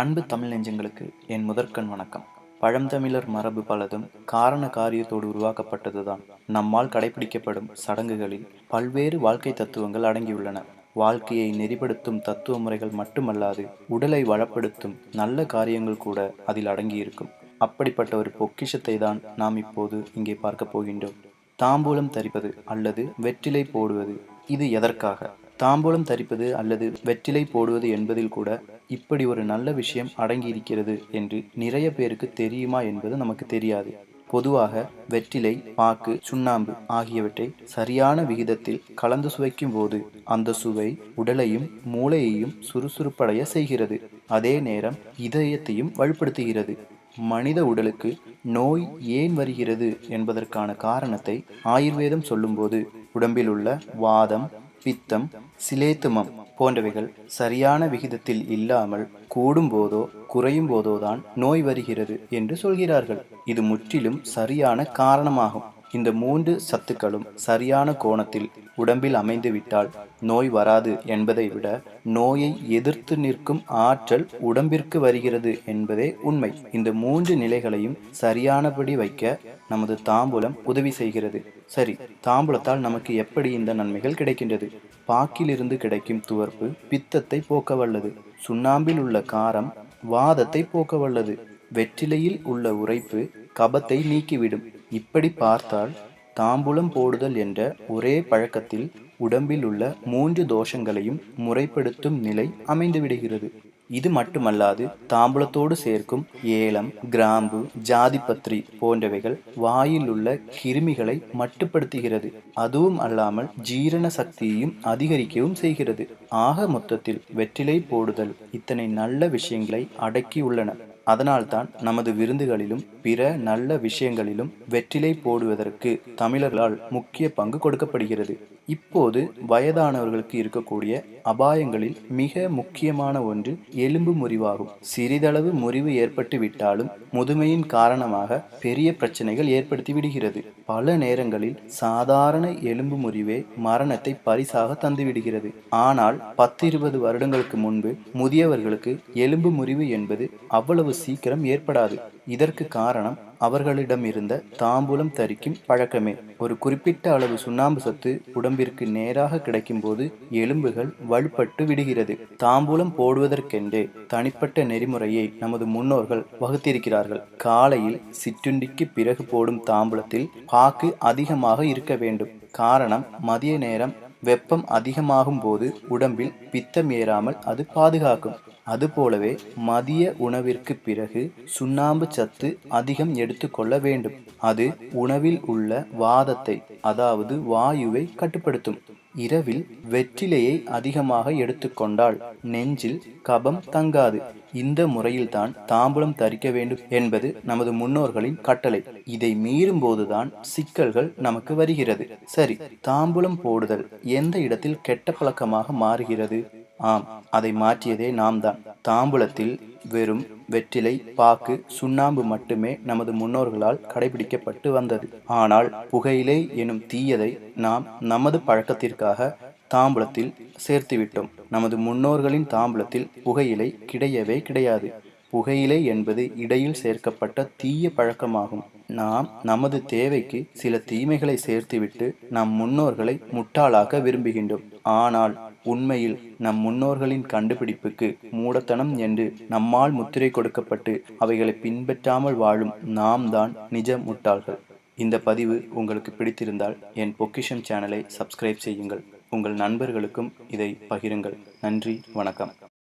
அன்பு தமிழ் நெஞ்சங்களுக்கு என் முதற்கண் வணக்கம். பழந்தமிழர் மரபு பலதும் காரண காரியத்தோடு உருவாக்கப்பட்டதுதான். நம்மால் கடைபிடிக்கப்படும் சடங்குகளில் பல்வேறு வாழ்க்கை தத்துவங்கள் அடங்கியுள்ளன. வாழ்க்கையை நெறிப்படுத்தும் தத்துவ முறைகள் மட்டுமல்லாது உடலை வளப்படுத்தும் நல்ல காரியங்கள் கூட அதில் அடங்கியிருக்கும். அப்படிப்பட்ட ஒரு பொக்கிஷத்தை தான் நாம் இப்போது இங்கே பார்க்க போகின்றோம். தாம்பூலம் தரிப்பது அல்லது வெற்றிலை போடுவது இது எதற்காக? தாம்பூலம் தரிப்பது அல்லது வெற்றிலை போடுவது என்பதில் கூட இப்படி ஒரு நல்ல விஷயம் அடங்கியிருக்கிறது என்று நிறைய பேருக்கு தெரியுமா என்பது நமக்கு தெரியாது. பொதுவாக வெற்றிலை பாக்கு சுண்ணாம்பு ஆகியவற்றை சரியான விகிதத்தில் கலந்து சுவைக்கும் போது அந்த சுவை உடலையும் மூளையையும் சுறுசுறுப்படைய செய்கிறது. அதே நேரம் இதயத்தையும் வலுப்படுத்துகிறது. மனித உடலுக்கு நோய் ஏன் வருகிறது என்பதற்கான காரணத்தை ஆயுர்வேதம் சொல்லும்போது உடம்பில் உள்ள வாதம் பித்தம் சிலேத்துமம் போன்றவைகள் சரியான விகிதத்தில் இல்லாமல் கூடும் போதோ குறையும் போதோதான் நோய் வருகிறது என்று சொல்கிறார்கள். இது முற்றிலும் சரியான காரணமாகும். இந்த மூன்று சத்துக்களும் சரியான கோணத்தில் உடம்பில் அமைந்துவிட்டால் நோய் வராது என்பதை விட நோயை எதிர்த்து நிற்கும் ஆற்றல் உடம்பிற்கு வருகிறது என்பதே உண்மை. இந்த மூன்று நிலைகளையும் சரியானபடி வைக்க நமது தாம்பூலம் உதவி செய்கிறது. சரி தாம்பூலத்தால் நமக்கு எப்படி இந்த நன்மைகள் கிடைக்கின்றது? பாக்கிலிருந்து கிடைக்கும் துவர்ப்பு பித்தத்தை போக்க வல்லது சுண்ணாம்பில் உள்ள காரம் வாதத்தை போக்க வல்லது வெற்றிலையில் உள்ள உரைப்பு கபத்தை நீக்கிவிடும். இப்படி பார்த்தால் தாம்பூலம் போடுதல் என்ற ஒரே பழக்கத்தில் உடம்பில் உள்ள மூன்று தோஷங்களையும் முறைப்படுத்தும் நிலை அமைந்துவிடுகிறது. இது மட்டுமல்லாது தாம்பூலத்தோடு சேர்க்கும் ஏலம் கிராம்பு ஜாதிபத்ரி போன்றவைகள் வாயில் உள்ள கிருமிகளை மட்டுப்படுத்துகிறது. அதுவும் அல்லாமல் ஜீரண சக்தியையும் அதிகரிக்கவும் செய்கிறது. ஆக மொத்தத்தில் வெற்றிலை போடுதல் இத்தனை நல்ல விஷயங்களை அடக்கியுள்ளன. அதனால்தான் நமது விருந்துகளிலும் பிற நல்ல விஷயங்களிலும் வெற்றிலை போடுவதற்கு தமிழர்களால் முக்கிய பங்கு கொடுக்கப்படுகிறது. இப்போது வயதானவர்களுக்கு இருக்கக்கூடிய அபாயங்களில் மிக முக்கியமான ஒன்று எலும்பு முறிவாகும். சிறிதளவு முறிவு ஏற்பட்டு விட்டாலும் முதுமையின் காரணமாக பெரிய பிரச்சனைகள் ஏற்படுத்தி விடுகிறது. பல நேரங்களில் சாதாரண எலும்பு முறிவே மரணத்தை பரிசாக தந்துவிடுகிறது ஆனால் பத்து இருபது வருடங்களுக்கு முன்பு முதியவர்களுக்கு எலும்பு முறிவு என்பது அவ்வளவு சீக்கிரம் ஏற்படாது. இதற்கு காரணம் அவர்களிடம் இருந்த தாம்பூலம் தரிக்கும் பழக்கமே. ஒரு குறிப்பிட்ட அளவு சுண்ணாம்பு சத்து உடம்பிற்கு நேராக கிடைக்கும் போது எலும்புகள் வலுப்பட்டு விடுகிறது. தாம்பூலம் போடுவதற்கென்றே தனிப்பட்ட நெறிமுறையை நமது முன்னோர்கள் வகுத்திருக்கிறார்கள். காலையில் சிற்றுண்டிக்கு பிறகு போடும் தாம்பூலத்தில் பாக்கு அதிகமாக இருக்க வேண்டும். காரணம் மதிய நேரம் வெப்பம் அதிகமாகும் போது உடம்பில் பித்தம் ஏறாமல் அது பாதுகாக்கும். அதுபோலவே மதிய உணவிற்கு பிறகு சுண்ணாம்பு சத்து அதிகம் எடுத்துக்கொள்ள வேண்டும். அது உணவில் உள்ள வாதத்தை அதாவது வாயுவை கட்டுப்படுத்தும். இரவில் வெற்றிலையை அதிகமாக எடுத்துக்கொண்டால் நெஞ்சில் கபம் தங்காது. இந்த முறையில்தான் தாம்பூலம் தரிக்க வேண்டும் என்பது நமது முன்னோர்களின் கட்டளை. இதை மீறும் போதுதான் சிக்கல்கள் நமக்கு வருகிறது. சரி தாம்பூலம் போடுதல் எந்த இடத்தில் கெட்ட பழக்கமாக மாறுகிறது? ஆம் அதை மாற்றியதே நாம் தான் தாம்பூலத்தில் வெறும் வெற்றிலை பாக்கு சுண்ணாம்பு மட்டுமே நமது முன்னோர்களால் கடைபிடிக்கப்பட்டு வந்தது. ஆனால் புகையிலை எனும் தீயதை நாம் நமது பழக்கத்திற்காக தாம்பூலத்தில் சேர்த்துவிட்டோம். நமது முன்னோர்களின் தாம்பூலத்தில் புகையிலை கிடையவே கிடையாது. புகையிலை என்பது இடையில் சேர்க்கப்பட்ட தீய பழக்கமாகும். நாம் நமது தேவைக்கு சில தீமைகளை சேர்த்துவிட்டு நம் முன்னோர்களை முட்டாளாக்க விரும்புகின்றோம். ஆனால் உண்மையில் நம் முன்னோர்களின் கண்டுபிடிப்புக்கு மூடத்தனம் என்று நம்மால் முத்திரை கொடுக்கப்பட்டு அவைகளை பின்பற்றாமல் வாழும் நாம் தான் நிஜ முட்டாள்கள் இந்த பதிவு உங்களுக்கு பிடித்திருந்தால் என் பொக்கிஷம் சேனலை சப்ஸ்கிரைப் செய்யுங்கள். உங்கள் நண்பர்களுக்கும் இதை பகிருங்கள். நன்றி வணக்கம்.